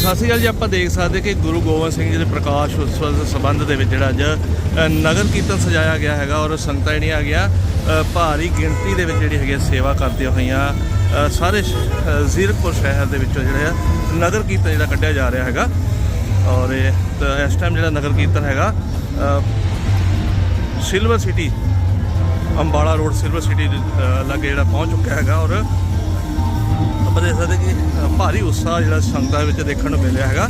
ਸਤਿ ਸ਼੍ਰੀ ਅਕਾਲ ਜੀ ਆਪਾਂ ਦੇਖ ਸਕਦੇ ਕਿ ਗੁਰੂ ਗੋਬਿੰਦ ਸਿੰਘ ਜੀ ਦੇ ਪ੍ਰਕਾਸ਼ ਉਤਸਵ ਦੇ ਸੰਬੰਧ ਦੇ ਵਿੱਚ ਜਿਹੜਾ ਅੱਜ ਨਗਰ ਕੀਰਤਨ ਸਜਾਇਆ ਗਿਆ ਹੈਗਾ ਔਰ ਸੰਗਤਾਂ ਜਿਹੜੀਆਂ ਹੈਗੀਆਂ ਅ, ਭਾਰੀ ਗਿਣਤੀ ਦੇ ਵਿੱਚ ਜਿਹੜੀ ਹੈਗੀ ਆ ਸੇਵਾ ਕਰਦੀਆਂ ਹੋਈਆਂ ਸਾਰੇ ਜ਼ੀਰਕਪੁਰ ਸ਼ਹਿਰ ਦੇ ਵਿੱਚੋਂ ਜਿਹੜਾ ਆ ਨਗਰ ਕੀਰਤਨ ਜਿਹੜਾ ਕੱਢਿਆ ਜਾ ਰਿਹਾ ਹੈਗਾ। ਔਰ ਇਹ ਤਾਂ ਇਸ ਟਾਈਮ ਜਿਹੜਾ ਨਗਰ ਕੀਰਤਨ ਹੈਗਾ silver city Ambala road silver city ਲਾਗੇ ਜਿਹੜਾ ਪਹੁੰਚ ਚੁੱਕਿਆ ਹੈਗਾ ਔਰ ਆਪਾਂ ਦੇਖ ਸਕਦੇ ਕਿ ਭਾਰੀ ਉਤਸ਼ਾਹ ਜਿਹੜਾ ਸੰਗਤਾਂ ਵਿੱਚ ਦੇਖਣ ਨੂੰ ਮਿਲਿਆ ਹੈਗਾ।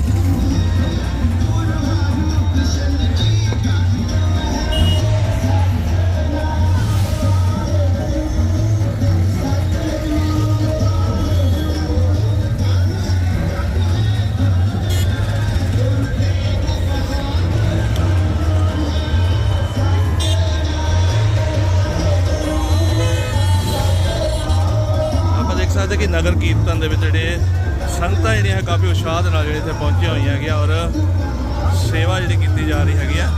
ਨਗਰ ਕੀਰਤਨ ਦੇ ਵਿੱਚ ਜਿਹੜੇ ਸੰਗਤਾਂ ਜਿਹੜੀਆਂ ਹੈ, ਕਾਫੀ ਉਤਸ਼ਾਹ ਦੇ ਨਾਲ ਜਿਹੜੇ ਇੱਥੇ ਪਹੁੰਚੀਆਂ ਹੋਈਆਂ ਹੈਗੀਆਂ ਔਰ ਸੇਵਾ ਜਿਹੜੀ ਕੀਤੀ ਜਾ ਰਹੀ ਹੈਗੀ ਆ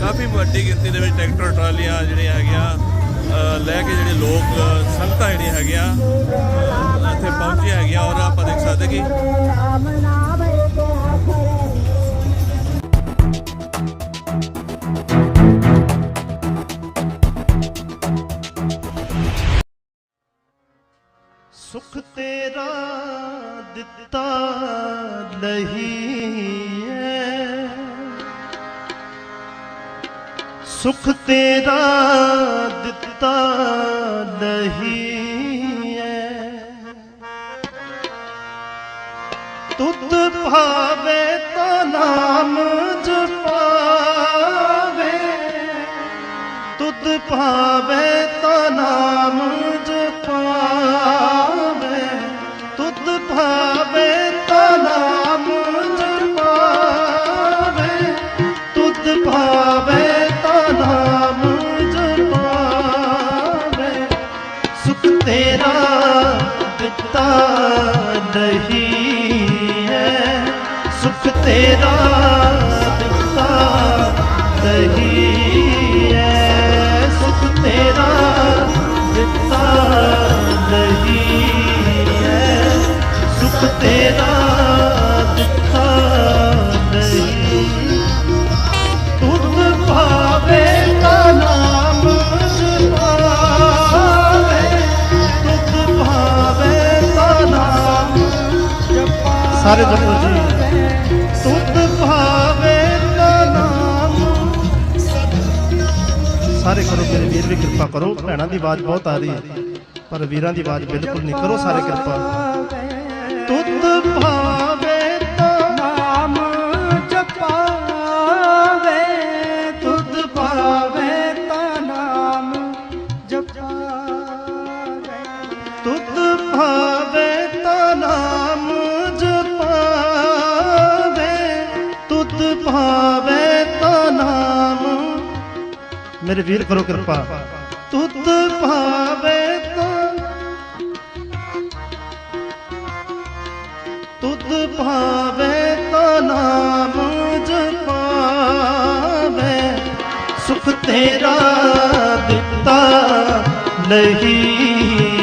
ਕਾਫੀ ਵੱਡੀ ਗਿਣਤੀ ਦੇ ਵਿੱਚ ਟਰੈਕਟਰ, ਟਰਾਲੀਆਂ ਜਿਹੜੀਆਂ ਹੈਗੀਆਂ ਲੈ ਕੇ ਜਿਹੜੇ ਲੋਕ ਸੰਗਤਾਂ ਜਿਹੜੀਆਂ ਹੈਗੀਆਂ ਇੱਥੇ ਪਹੁੰਚੀਆਂ ਹੈਗੀਆਂ ਔਰ ਆਪਾਂ ਦੇਖ ਸੁਖ ਤੇਰਾ ਦਿੱਤਾ ਨਹੀਂ ਹੈ ਸੁਖ ਤੇਰਾ ਦਿੱਤਾ ਨਹੀਂ ਤੁਧ ਭਾਵੇ ਤਾਂ ਨਾਮ ਜਪਾਵੇ ਤੁਧ ਭਾਵੇ ਤਾਂ ਨਾਮ ਜਪਾਵੇ ਤੁਧ ਭਾਵੇ ਤਾਂ ਨਾਮ ਜਪਾਵੇ ਸੁਖ ਤੇਰਾ ਦਿੱਤਾ ਨਹੀਂ ਹੈ, ਸੁਖ ਤੇਰਾ ਦਿੱਤਾ ਨਹੀਂ ਸਾਰੇ ਜਪੋ ਜੀ। ਤੁਧ ਭਾਵੇ ਸਾਰੇ ਕਰੋ ਮੇਰੇ ਵੀਰ ਵੀ ਕਿਰਪਾ ਕਰੋ। ਭੈਣਾਂ ਦੀ ਆਵਾਜ਼ ਬਹੁਤ ਆ ਰਹੀ ਹੈ। ਪਰ ਵੀਰਾਂ ਦੀ ਆਵਾਜ਼ ਬਿਲਕੁਲ ਨਹੀਂ। ਕਰੋ ਸਾਰੇ ਕਿਰਪਾ। ਤੁਧ ਭਾਵੇ ਮੇਰੇ ਵੀਰ ਕਰੋ ਕਿਰਪਾ। ਤੁਧ ਭਾਵੇ ਤਾਂ ਤੁਧ ਭਾਵੇ ਤਾਂ ਨਾਮ ਜਪਾਵੇ। ਸੁਖ ਤੇਰਾ ਦਿੱਤਾ ਨਹੀਂ।